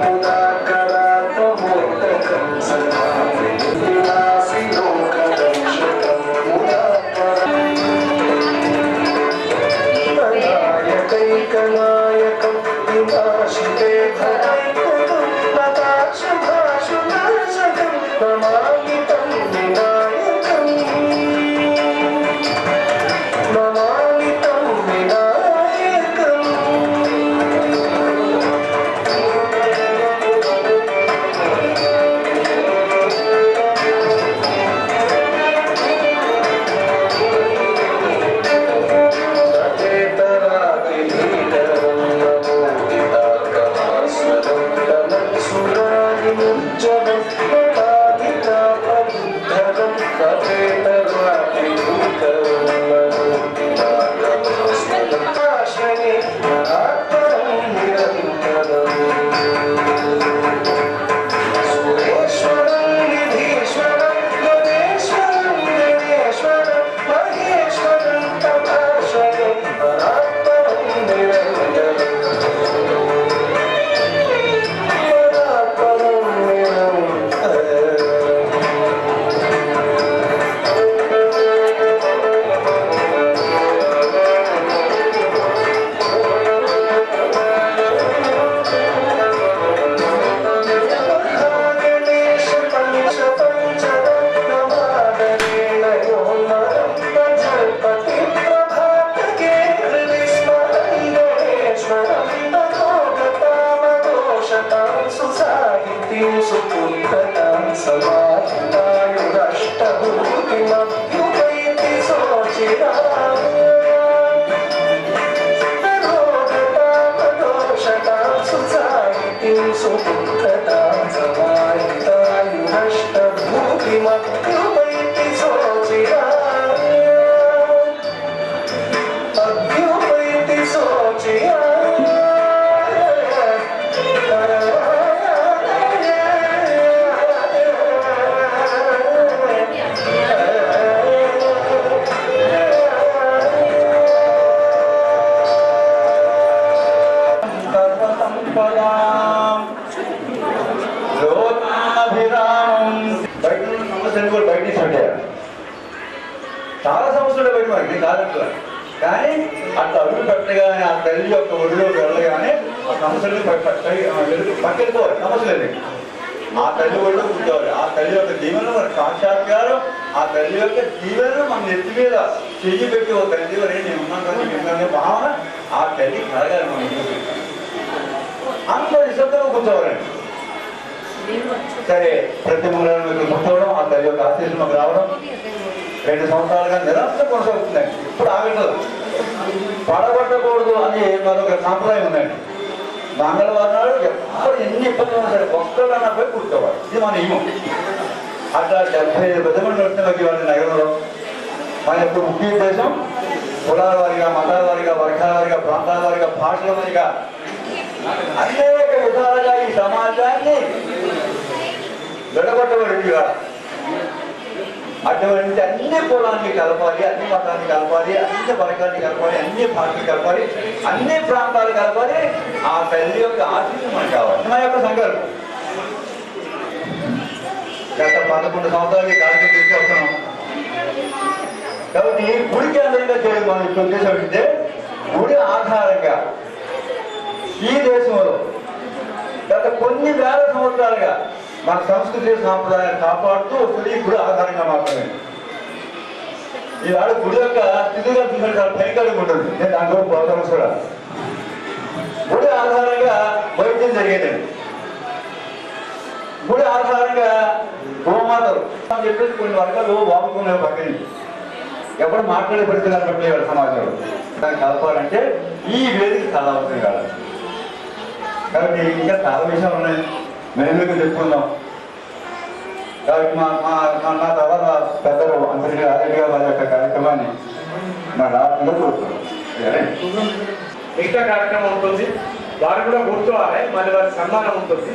Thank. సుఖిమత్యుమైతి కానీ అట్లా అడుగు పెట్టగానే ఆ తల్లి యొక్క ఒడిలో వెళ్ళగానే ఆ సమస్యలు పక్కెళ్ళిపోవాలి. సమస్యలు ఆ తల్లి ఒడిలో కూర్చోవాలి. ఆ తల్లి యొక్క దీవెన మన సాక్షాత్కారం. ఆ తల్లి యొక్క దీవెన మన నెత్తి మీద చెయ్యి పెట్టి ఒక తల్లి వరే నేను ఉన్నాను కదా నేను భావన ఆ తల్లి కలగాలి మన. అందరూ నిశ్శబ్దంగా కూర్చోవాలండి సరే ప్రతి ఇక్కడ కూర్చోవడం ఆ తల్లి యొక్క ఆశీస్సులు మాకు రావడం. రెండు సంవత్సరాలుగా నిరంతరం కొనసాగుతుందండి. ఇప్పుడు ఆగట్లేదు. పడగొట్టకూడదు అని మరొక సాంప్రదాయం ఉందండి. మంగళవారం నాడు ఎవరు ఎన్ని ఇబ్బందులు ఉన్నా సరే ఒక్కళ్ళన్నా పోయి కూర్చోవాలి. ఇది మన నియమం. అట్లా డెబ్బై ఐదు పెద్ద మంది వస్తున్నాయి ఇవాళ నగరంలో మన యొక్క ముఖ్య ఉద్దేశం కులాల వారిగా మతాల వారిగా వర్గాల వారిగా ప్రాంతాల వారిగా భాషల వారిగా అనేక విధాలుగా ఈ సమాజాన్ని విడగొట్టబడింది కాదు అటువంటి అన్ని కులాన్ని కలపాలి అన్ని మతాన్ని కలపాలి అన్ని వర్గాన్ని కలపాలి అన్ని భాషలు కలపాలి అన్ని ప్రాంతాలు కలపాలి ఆ తల్లి యొక్క ఆశీస్సు మనకు కావాలి. మా యొక్క సంకల్పం. గత పదకొండు సంవత్సరాలకి కార్యక్రమం తీసుకొస్తున్నాం కాబట్టి గుడి కేంద్రంగా చేయడం మన ఇప్పుడు ఉద్దేశం ఏంటంటే గుడి ఆధారంగా ఈ దేశంలో గత కొన్ని వేల సంవత్సరాలుగా మన సంస్కృతి సాంప్రదాయాన్ని కాపాడుతూ వస్తుంది ఈ గుడి ఆధారంగా మాత్రమే. ఈనాడు గుడి యొక్క స్థితిగా చూసిన పైకడుగు ఉంటుంది. నేను దాంట్లో పోతాను కూడా గుడి ఆధారంగా వైద్యం జరిగేది. గుడి ఆధారంగా గోమాతలు అని చెప్పేసి కొన్ని వర్గాలు వాముకునే పక్కన ఎప్పుడు మాట్లాడే పరిస్థితులు పెట్టలేవాడు సమాజంలో. దాన్ని కలపాలంటే ఈ వేదిక చాలా అవసరం కాదు. కాబట్టి ఇంకా చాలా విషయాలు ఉన్నాయి. మేము మీకు చెప్పుకుందాం? కాబట్టి మా మా మా- నా తర్వాత పెద్దలు అందరికీ ఆరోగ్య వారి యొక్క కార్యక్రమాన్ని మా రాకుండా కోరుతున్నాం మిగతా కార్యక్రమం ఉంటుంది. వారు కూడా కూర్చోవాలి మళ్ళీ వారి సన్మానం ఉంటుంది.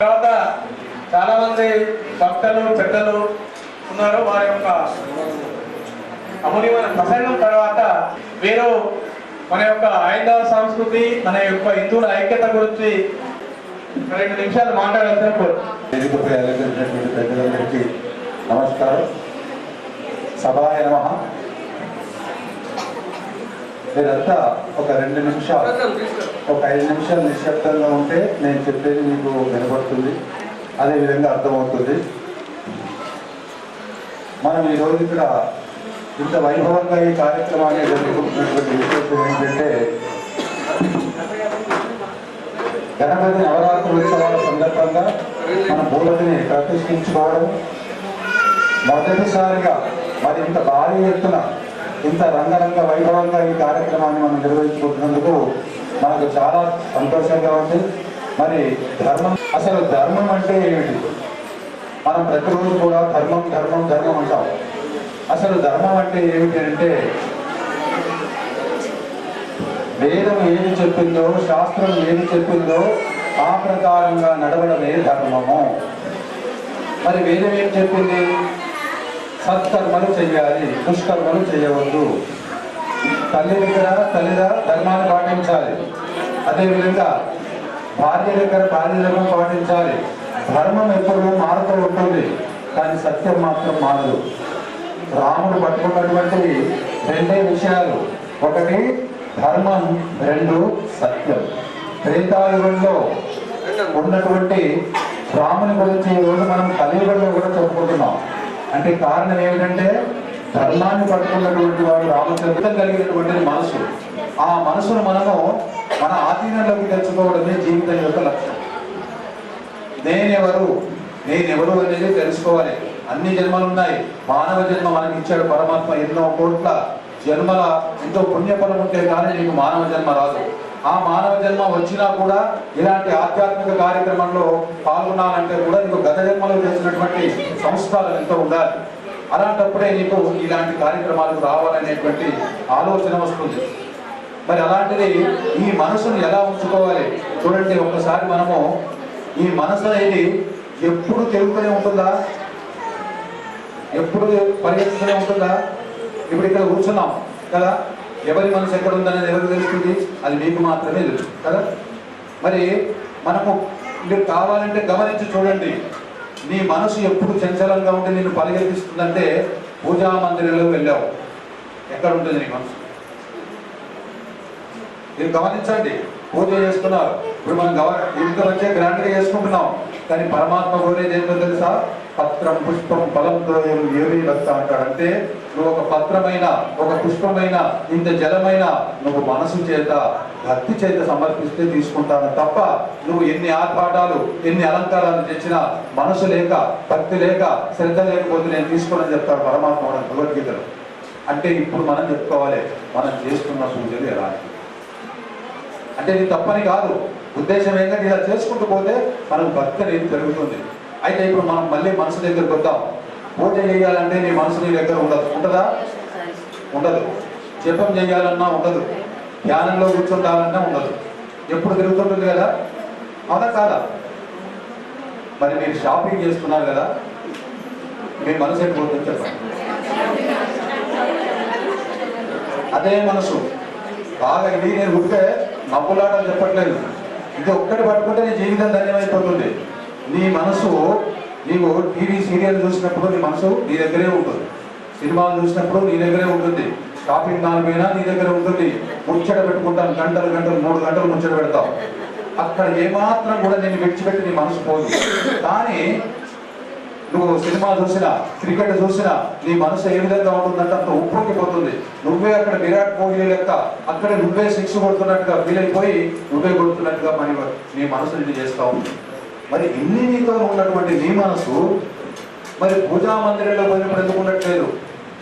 తర్వాత చాలా మంది భక్తులు పెద్దలు ఉన్నారు. వారి యొక్క అమూల్యమైన ప్రసంగం తర్వాత వీరు మన యొక్క ఐదవ సంస్కృతి మన యొక్క హిందువుల ఐక్యత గురించి రెండు నిమిషాలు మాట్లాడాల్సిన నమస్కారం. సభాయ నమ. మీరంతా ఒక రెండు నిమిషాలు. ఒక ఐదు నిమిషాలు నిశ్శబ్దంగా ఉంటే నేను చెప్పేది మీకు వినపడుతుంది అదే విధంగా అర్థమవుతుంది. మనం ఈరోజు ఇక్కడ ఇంత వైభవంగా ఈ కార్యక్రమాన్ని జరుపుకుంటున్నటువంటి విశేషం ఏంటంటే గణపతి నవరాత్రి ఉత్సవాల సందర్భంగా మన భూపతిని ప్రతిష్ఠించుకోవడం మొదటిసారిగా మరి ఇంత భారీ ఎత్తున ఇంత రంగరంగ వైభవంగా ఈ కార్యక్రమాన్ని మనం నిర్వహించుకుంటున్నందుకు మనకు చాలా సంతోషంగా ఉంది. మరి ధర్మం అసలు ధర్మం అంటే ఏమిటి? మనం ప్రతిరోజు కూడా ధర్మం ధర్మం ధర్మం అంటాం. అసలు ధర్మం అంటే ఏమిటి అంటే వేదం ఏది చెప్పిందో శాస్త్రం ఏది చెప్పిందో ఆ ప్రకారంగా నడవడమే ధర్మము. మరి వేదం ఏం చెప్పింది? సత్కర్మలు చేయాలి దుష్కర్మలు చేయవద్దు తల్లి దగ్గర తల్లిద ధర్మాన్ని పాటించాలి. అదేవిధంగా భార్య దగ్గర భార్య ధర్మం పాటించాలి. ధర్మం ఎప్పుడు మారుతూ ఉంటుంది కానీ సత్యం మాత్రం మారదు. రాముడు పట్టుకున్నటువంటి రెండే విషయాలు. ఒకటి ధర్మం. రెండు సత్యం. త్రేతాయుగంలో ఉన్నటువంటి రాముని గురించి ఈరోజు మనం కలియుగంలో కూడా చెప్పుకుంటున్నాం. అంటే కారణం ఏమిటంటే ధర్మాన్ని పట్టుకున్నటువంటి వాడు రామచంద్రం కలిగినటువంటి మనసు. ఆ మనసును మనము మన ఆధీనంలోకి తెచ్చుకోవడమే జీవితం యొక్క లక్ష్యం. నేనెవరు? నేనెవరు అనేది తెలుసుకోవాలి. అన్ని జన్మలు ఉన్నాయి. మానవ జన్మ మనకి ఇచ్చాడు పరమాత్మ ఎన్నో కోట్ల జన్మల ఎంతో పుణ్యఫలం ఉంటే కానీ నీకు మానవ జన్మ రాదు. ఆ మానవ జన్మ వచ్చినా కూడా ఇలాంటి ఆధ్యాత్మిక కార్యక్రమంలో పాల్గొనాలంటే కూడా నీకు గత జన్మలో చేసినటువంటి సంస్కారం ఎంతో ఉండాలి. అలాంటప్పుడే నీకు ఇలాంటి కార్యక్రమాలకు రావాలనేటువంటి ఆలోచన వస్తుంది. మరి అలాంటిది ఈ మనసును ఎలా ఉంచుకోవాలి? చూడండి ఒకసారి మనము ఈ మనసు అనేది ఎప్పుడు తెలుగుతూనే ఉంటుందా? ఎప్పుడు పరిగెత్తుతూనే ఉంటుందా? ఇప్పుడు ఇక్కడ కూర్చున్నాం కదా? ఎవరి మనసు ఎక్కడ ఉందనేది ఎవరికి తెలుస్తుంది? అది మీకు మాత్రమే తెలుసు. కదా? మరి మనకు మీరు కావాలంటే గమనించి చూడండి. నీ మనసు ఎప్పుడు చంచలంగా ఉండి నిన్ను పరిగెత్తిస్తుందంటే పూజా మందిరంలో వెళ్ళావు. ఎక్కడ ఉంటుంది నీ మనసు? మీరు గమనించండి. పూజ చేస్తున్నారు. ఇప్పుడు మనం గవ ఇంత వచ్చే గ్రాండ్గా చేసుకుంటున్నాం. కానీ పరమాత్మ కోరేది ఏంటో తెలుసా? పత్రం పుష్పం ఫలం ద్రోయం ఏమీ వస్తా అంటాడంటే నువ్వు ఒక పత్రమైన ఒక పుష్పమైన ఇంత జలమైన నువ్వు మనసు చేత భక్తి చేత సమర్పిస్తే తీసుకుంటాను. తప్ప నువ్వు ఎన్ని ఆర్భాటాలు ఎన్ని అలంకారాలు తెచ్చినా మనసు లేక భక్తి లేక శ్రద్ధ లేకపోతే నేను తీసుకోనని చెప్తాడు పరమాత్మ మన భగవద్గీతలో. అంటే ఇప్పుడు మనం చెప్పుకోవాలి మనం చేస్తున్న పూజలు ఎలాంటి అంటే ఇది తప్పని కాదు. ఉద్దేశం ఏంటంటే ఇలా చేసుకుంటూ పోతే మనకు భక్తి అనేది పెరుగుతుంది. అయితే ఇప్పుడు మనం మళ్ళీ మనసు దగ్గరకు వద్దాం. పూజ చేయాలంటే నీ మనసు నీ దగ్గర ఉండదు. ఉంటుందా? ఉండదు. జపం చేయాలన్నా ఉండదు. ధ్యానంలో కూర్చుంటాలన్నా ఉండదు. ఎప్పుడు తిరుగుతుంటుంది కదా? అవునా కాదా? మరి మీరు షాపింగ్ చేస్తున్నారు కదా? మీ మనసు ఎక్కడ చెప్పండి. అదే మనసు. బాగా ఇది నేను ఉంటే నవ్వులాటలు చెప్పట్లేదు. ఇది ఒక్కటి పట్టుకుంటే నీ జీవితం ధన్యమైపోతుంది. నీ మనసు నీవు టీవీ సీరియల్ చూసినప్పుడు నీ మనసు నీ దగ్గరే ఉంటుంది. సినిమాలు చూసినప్పుడు నీ దగ్గరే ఉంటుంది. షాపింగ్ మాల్ పైన నీ దగ్గర ఉంటుంది. ముచ్చట పెట్టుకుంటాను గంటలు గంటలు మూడు గంటలు ముచ్చట పెడతావు అక్కడ ఏమాత్రం కూడా నేను విడిచిపెట్టి నీ మనసు పోదు. కానీ నువ్వు సినిమా చూసినా క్రికెట్ చూసినా నీ మనసు ఏ విధంగా ఉంటుందంటే అంత ఉప్పొంగిపోతుంది నువ్వే అక్కడ విరాట్ కోహ్లీ లెక్క అక్కడ నువ్వే సిక్స్ కొడుతున్నట్టుగా ఫీల్ అయిపోయి నువ్వే కొడుతున్నట్టుగా మరి నీ మనసు నిన్ను చేస్తావు మరి ఇన్ని నీతో ఉన్నటువంటి నీ మనసు మరి పూజా మందిరంలో పోయినప్పుడు ఎందుకు ఉండట్లేదు?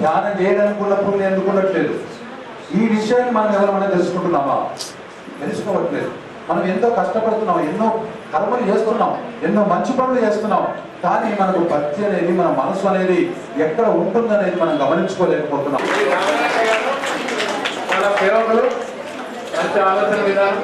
ధ్యానం చేయడానికి నేను ఎందుకున్నట్లేదు ఈ విషయాన్ని మనం ఎవరైనా తెలుసుకుంటున్నామా? తెలుసుకోవట్లేదు. మనం ఎంతో కష్టపడుతున్నాం ఎన్నో కర్మలు చేస్తున్నాం. ఎన్నో మంచి పనులు చేస్తున్నాం. కానీ మనకు భక్తి అనేది మన మనసు అనేది ఎక్కడ ఉంటుందనేది మనం గమనించుకోలేకపోతున్నాం. మన సేవకులు మంచి ఆలోచన విధానం.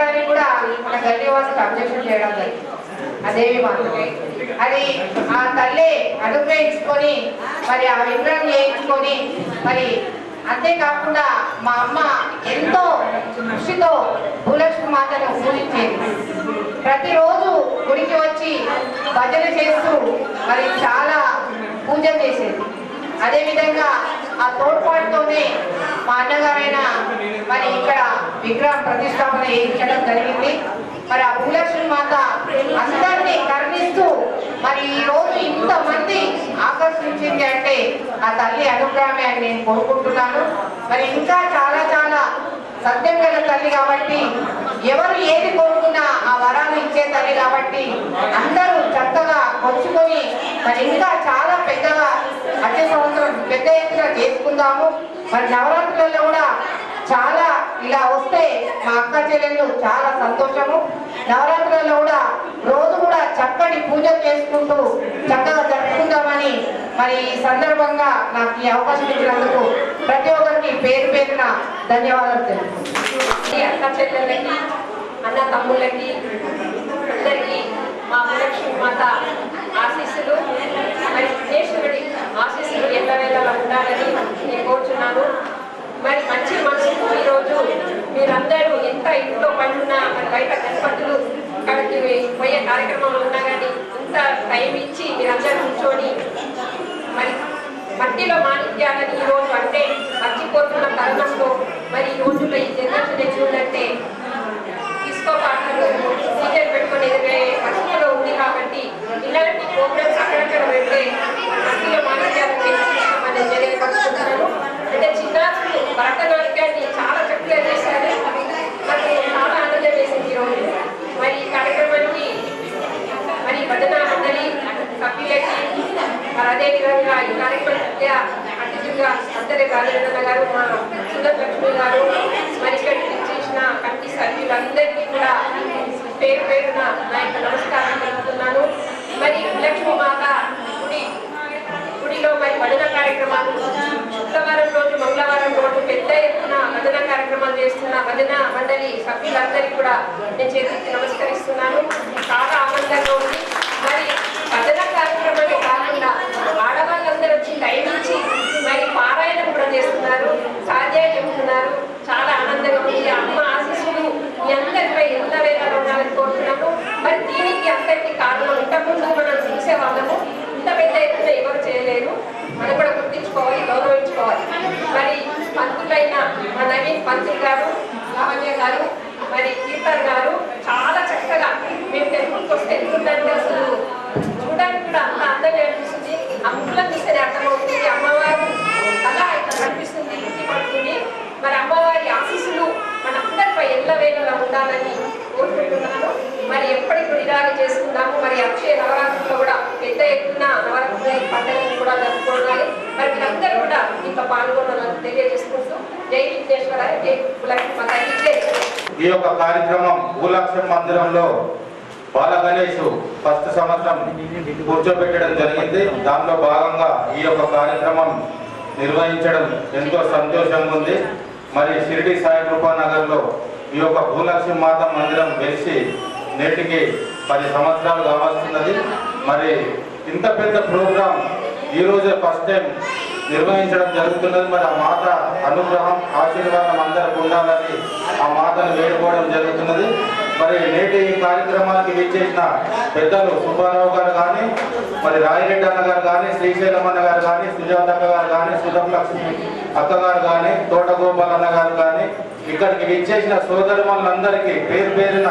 శ్రీనివాసకి అబ్జెక్షన్ చేయడం జరిగింది. అదేవి మాత్రమే అది ఆ తల్లి అనుగ్రహించుకొని మరి ఆ విగ్రహం చేయించుకొని మరి అంతేకాకుండా మా అమ్మ ఎంతో కృషితో భూలక్ష్మి మాతను పూజించేది. ప్రతిరోజు గుడికి వచ్చి భజన చేస్తూ మరి చాలా పూజ చేసేది. అదేవిధంగా ఆ తోడ్పాటుతోనే మా అన్నగారైన మరి ఇక్కడ విగ్రహం ప్రతిష్టాపన చేయించడం జరిగింది. మరి ఆ భూలక్ష్మి మాత అందరినీ కరుణిస్తూ మరి ఈ రోజు ఇంతమంది ఆకర్షించింది అంటే ఆ తల్లి అనుగ్రహమే అని నేను కోరుకుంటున్నాను. మరి ఇంకా చాలా చాలా సత్యం గల తల్లి కాబట్టి ఎవరు ఏది కోరుకున్నా ఆ వరాలు ఇచ్చే తల్లి కాబట్టి అందరూ చక్కగా కొచ్చుకొని మరి ఇంకా చాలా పెద్దగా వచ్చే సంవత్సరం పెద్ద ఎత్తున చేసుకుందాము. మరి నవరాత్రులలో కూడా చాలా ఇలా వస్తే మా అక్క చెల్లెళ్ళు చాలా సంతోషము. నవరాత్రులలో కూడా రోజు కూడా చక్కటి పూజ చేసుకుంటూ చక్కగా జరుపుకుందామని మరి ఈ సందర్భంగా నాకు ఈ అవకాశం ఇచ్చినందుకు ప్రతి ఒక్కరికి పేరు పేరున ధన్యవాదాలు తెలుపుతున్నాను అక్క చెల్లెళ్ళకి అన్న తమ్ముళ్ళకి అందరికీ మా మహాలక్ష్మి మాత ఆశీస్సులు మరి విఘ్నేశ్వరుడి ఆశీస్సులు ఎల్లవేళలా ఉండాలని నేను కోరుతున్నాను మరి మంచి మనసుకు ఈరోజు మీరందరూ ఎంత ఇంట్లో పనున్నా మరి బయట గణపతులు అక్కడికి పోయే కార్యక్రమంలో ఉన్నా కానీ ఇంత టైం ఇచ్చి మీరందరూ కూర్చొని మరి మట్టిలో మాణిక్యాలని ఈ రోజు అంటే మర్చిపోతున్న తరుణంలో మరి ఈ రోజుల్లో ఈ జనరేషన్ చూడంటే తీసుకో పాటలు సీజన్ పెట్టుకొని ఎదిగే పరిస్థితిలో ఉంది కాబట్టి ఇలాంటి ప్రోగ్రామ్స్ అక్కడక్కడ పెడితే మట్టిలో మాణిక్యాలు పెంచుకోమని అంటే చిన్నారులు భరతనాట్యాన్ని చాలా చక్కగా చేశారు మరి చాలా ఆనందం వేసింది ఈరోజు మరి ఈ కార్యక్రమానికి మరి భజన మండలి సభ్యులకి మరి అదే విధంగా ఈ కార్యక్రమం మధ్య అతిథులుగా అందరి రాజేంద్ర గారు మా సుందర్ లక్ష్మి గారు మరి ఇక్కడికి చేసిన కమిటీ సభ్యులందరికీ కూడా పేరు పేరున నా యొక్క నమస్కారం తెలుపుతున్నాను మరి లక్ష్మీ మాత గుడి మరి భజన కార్యక్రమాలు. శుక్రవారం రోజు మంగళవారం రోజు పెద్ద ఎత్తున భజన కార్యక్రమాలు చేస్తున్న భజన మండలి సభ్యులందరికీ కూడా నేను చేతికి నమస్కరిస్తున్నాను. చాలా ఆనందంగా ఉంది. మరి భజన కార్యక్రమాలు కాకుండా ఆడవాళ్ళందరూ వచ్చి టైం ఇచ్చి మరి పారాయణం కూడా చేస్తున్నారు. సాధ్యాలు చెబుతున్నారు. చాలా ఆనందంగా ఉంది. అమ్మ ఆశీస్సులు మీ అందరిపై ఎంత వేళ ఉండాలని కోరుతున్నాము. మరి దీనికి అందరికీ కారణం ఇంతకుముందు మనం చూసేవాళ్ళము. ఇంత పెద్ద ఎత్తున ఎవరు చేయలేరు. మనం కూడా గుర్తించుకోవాలి గౌరవించుకోవాలి. మరి పంతులైన మా నవీన్ పంతులు గారు లావణ్య గారు మరి కీర్తన్ గారు చాలా చక్కగా మేము టెంపుల్కి వస్తే ఎట్లుందంటే అసలు చూడడానికి కూడా అంత అందంగా అనిపిస్తుంది. ఆ ముక్కులను చూస్తేనే అర్థమవుతుంది. అమ్మవారు అలా ఇట్లా కనిపిస్తుంది ఇంటి పడుతుంది. మరి అమ్మవారి ఆశీస్సులు మనందరిపై ఎల్ల వేళలా ఉండాలని మరి ఎప్పటికీ ఇలాగే చేసుకుందాము. మరి అక్షయ నవరాత్రుల్లో కూడా పెద్ద ఎత్తున నవరాత్రి పండుగను కూడా జరుపుకోవాలి. మరి మీరందరూ కూడా ఇంకా పాల్గొనాలని తెలియజేసుకుంటూ జై విఘ్నేశ్వర జై కులకి ఈ యొక్క కార్యక్రమం భూలక్ష్మి మందిరంలో బాల గణేష్ ఫస్ట్ సంవత్సరం కూర్చోబెట్టడం జరిగింది. దానిలో భాగంగా ఈ యొక్క కార్యక్రమం నిర్వహించడం ఎంతో సంతోషంగా ఉంది. మరి షిరిడి సాయి కృపానగర్లో ఈ యొక్క భూలక్ష్మి మాత మందిరం వెలిసి నేటికి పది సంవత్సరాలు కావస్తున్నది. మరి ఇంత పెద్ద ప్రోగ్రాం ఈరోజే ఫస్ట్ టైం నిర్వహించడం జరుగుతున్నది. మరి ఆ మాత అనుగ్రహం ఆశీర్వాదం అందరికి ఉండాలని ఆ మాతను వేడుకోవడం జరుగుతున్నది. మరి నేటి ఈ కార్యక్రమానికి విచ్చేసిన పెద్దలు సుబ్బారావు గారు కానీ మరి రాయిరెడ్డి అన్న గారు కానీ శ్రీశైలం అన్న గారు కానీ సుజాత అక్క గారు కానీ సుధం లక్ష్మి అక్క గారు కానీ తోటగోపాల్ అన్న గారు కానీ ఇక్కడికి విచ్చేసిన సోదరులందరికీ పేరు పేరున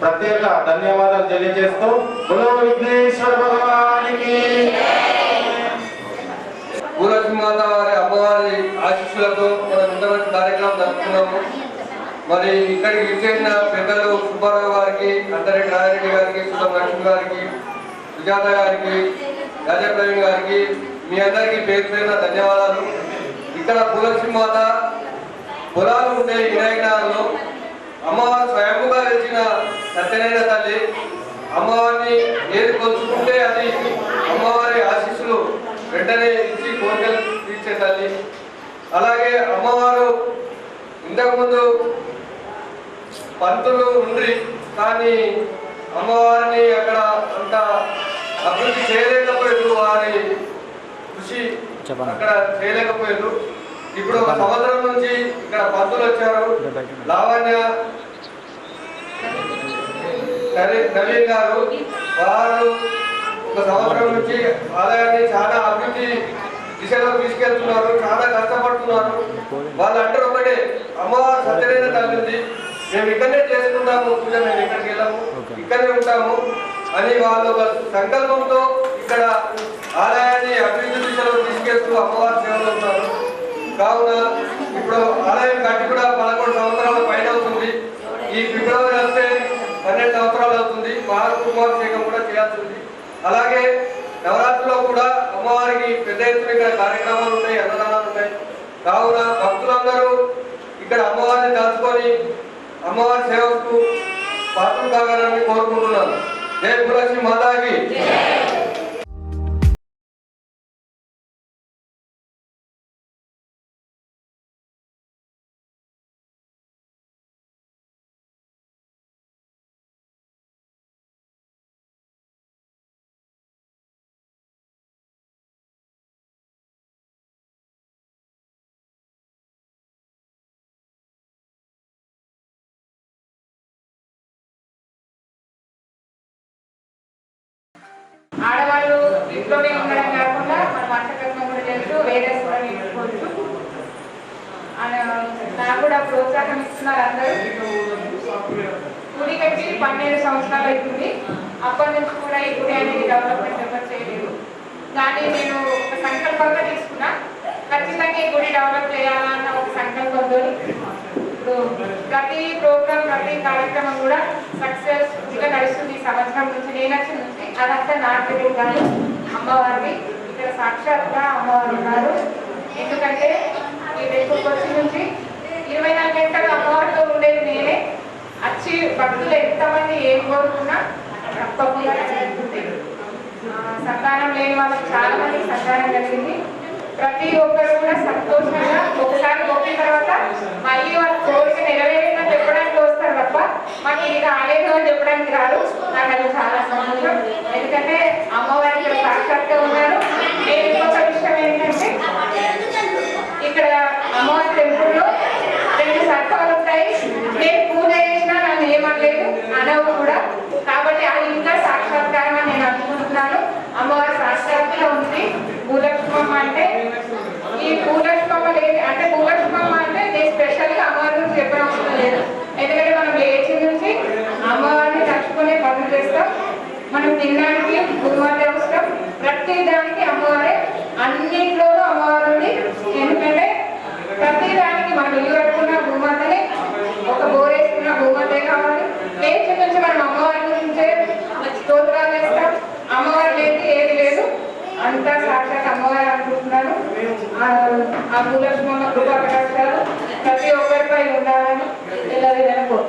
ప్రత్యేక ధన్యవాదాలు తెలియజేస్తూ కులో విఘ్నేశ్వర భగవానికి. భూలక్ష్మి మాత వారి అమ్మవారి ఆశీస్సులతో మనం ఇంతమంది కార్యక్రమం జరుపుకున్నాము. మరి ఇక్కడికి విచ్చేసిన పెద్దలు సుబ్బారావు గారికి అంతరెడ్డి రాజరెడ్డి గారికి సుధం లక్ష్మి గారికి సుజాత గారికి రాజప్రవీణ్ గారికి మీ అందరికీ పేరు పేరున ధన్యవాదాలు. ఇక్కడ భూలక్ష్మి మాత పొలాలు ఉండే వినాయకనాల్లో అమ్మవారు స్వయంగా తెచ్చిన సత్యనైన తల్లి అమ్మవారిని ఏది కొలుచుకుంటే అది అమ్మవారి ఆశీస్సులు వెంటనే ఇచ్చి కోరికలు తీర్చే తల్లి. అలాగే అమ్మవారు ఇంతకుముందు పంతులు ఉండి కానీ అమ్మవారిని అక్కడ అంత అభివృద్ధి చేయలేకపోయారు వారి కృషి అక్కడ చేయలేకపోయారు ఇప్పుడు ఒక సంవత్సరం నుంచి ఇక్కడ పంతులు వచ్చారు. లావణ్య నవీన్ గారు వారు ఒక సంవత్సరం నుంచి ఆలయాన్ని చాలా అభివృద్ధి దిశలో తీసుకెళ్తున్నారు చాలా కష్టపడుతున్నారు. వాళ్ళు అంటారు ఒకటే అమ్మవారు సత్యమైన తల్లింది మేము ఇక్కడనే చేసుకుంటాము పూజ మేము ఇక్కడికి వెళ్ళాము ఇక్కడనే ఉంటాము అని వాళ్ళు ఒక సంకల్పంతో ఇక్కడ ఆలయాన్ని అభివృద్ధి దిశలో తీసుకెళ్తూ అమ్మవారి సేవలు ఉన్నారు కావున ఇప్పుడు ఆలయం కట్టి కూడా పదకొండు సంవత్సరాల పైన అవుతుంది. ఈ ఫిబ్రవరి వస్తే పన్నెండు సంవత్సరాలు అవుతుంది. మహాకుమాభిషేకం కూడా చేయాల్సి ఉంది. అలాగే నవరాత్రిలో కూడా అమ్మవారికి పెద్ద ఎత్తున ఇక్కడ కార్యక్రమాలు ఉన్నాయి అన్నదానాలు ఉన్నాయి కావున భక్తులందరూ ఇక్కడ అమ్మవారిని దాచుకొని అమ్మవారి సేవకు పాత్రలు కాగలని కోరుకుంటున్నాను. జై పులక్ష్మి మాతాకి. నాకు కూడా ప్రోత్సాహం ఇస్తున్నారు అందరూ. గుడి కట్టి పన్నెండు సంవత్సరాలు అవుతుంది. అప్పటి నుంచి కూడా ఈ గుడి అనేది డెవలప్మెంట్ ఎవరు చేయలేదు. కానీ నేను ఒక సంకల్పంగా తీసుకున్నా. ఖచ్చితంగా ఈ గుడి డెవలప్ చేయాలన్న ఒక సంకల్పంతో ఇప్పుడు ప్రతి ప్రోగ్రామ్ ప్రతి కార్యక్రమం కూడా సక్సెస్ నడుస్తుంది ఈ సంవత్సరం నుంచి. నేనచ్చి నుంచి అదంతా నాకు కానీ అమ్మవారిని ఇక్కడ సాక్షాత్గా అమ్మవారు ఉన్నారు. ఎందుకంటే ఈ రేపు వచ్చి నుంచి ఇరవై నాలుగు గంటలు అమ్మవారితో ఉండేది నేనే. వచ్చి భక్తులు ఎంతమంది ఏం కోరుకున్నా తప్పకుండా సంతానం లేని వాళ్ళకి చాలా మంది సంతానం కలిగింది. ప్రతి ఒక్కరు కూడా సంతోషంగా ఒకసారి పోయిన తర్వాత మళ్ళీ వాళ్ళ కోరిక నెరవేరిందని చెప్పడానికి వస్తారు తప్ప మాకు ఇది రాలేదు అని చెప్పడానికి రాదు. నాకు అది చాలా సంతోషం. ఎందుకంటే అమ్మవారికి ఇక్కడ సాక్షాత్గా ఉన్నారు నేను ఇంకొక విషయం ఏంటంటే ఇక్కడ అమ్మవారి టెంపుల్లో రెండు సర్పాలు ఉంటాయి నేను పూజ చేసినా నన్ను ఏమనలేదు అనవు కూడా కాబట్టి అది ఇంకా సాక్షాత్కారం అని నేను అనుకుంటున్నాను అమ్మవారి సాక్షాత్గా ఉంది భూలక్ష్మమ్మ అంటే ఈ భూలక్ష్మమ్మ లేదు అంటే భూలక్ష్మమ్మ అంటే నేను స్పెషల్గా అమ్మవారి గురించి చెప్పడం అవసరం లేదు ఎందుకంటే మనం లేచి నుంచి అమ్మవారిని తలుచుకునే పనులు చేస్తాం మనం తినడానికి గురువారి అవసరం ప్రతి దానికి అమ్మవారే అన్నింటిలోనూ అమ్మవారుని ఎందుకంటే ప్రతి దానికి మనం ఇల్లు కట్టుకున్న భూమాతనే ఒక బోరేసుకున్న భూమాతే కావాలి. లేచి నుంచి మనం అమ్మవారి గురించే స్తోత్రాలు వేస్తాం అమ్మవారు లేదు ఏది లేదు. అంతా సాక్షాత్ అమ్మవారు అనుకుంటున్నాను. ఆ ఆ భూలక్ష్మమ్మ కృపా ప్రతి ఒక్కరిపై ఉండాలని ఇలా కోరుకుంటున్నాను.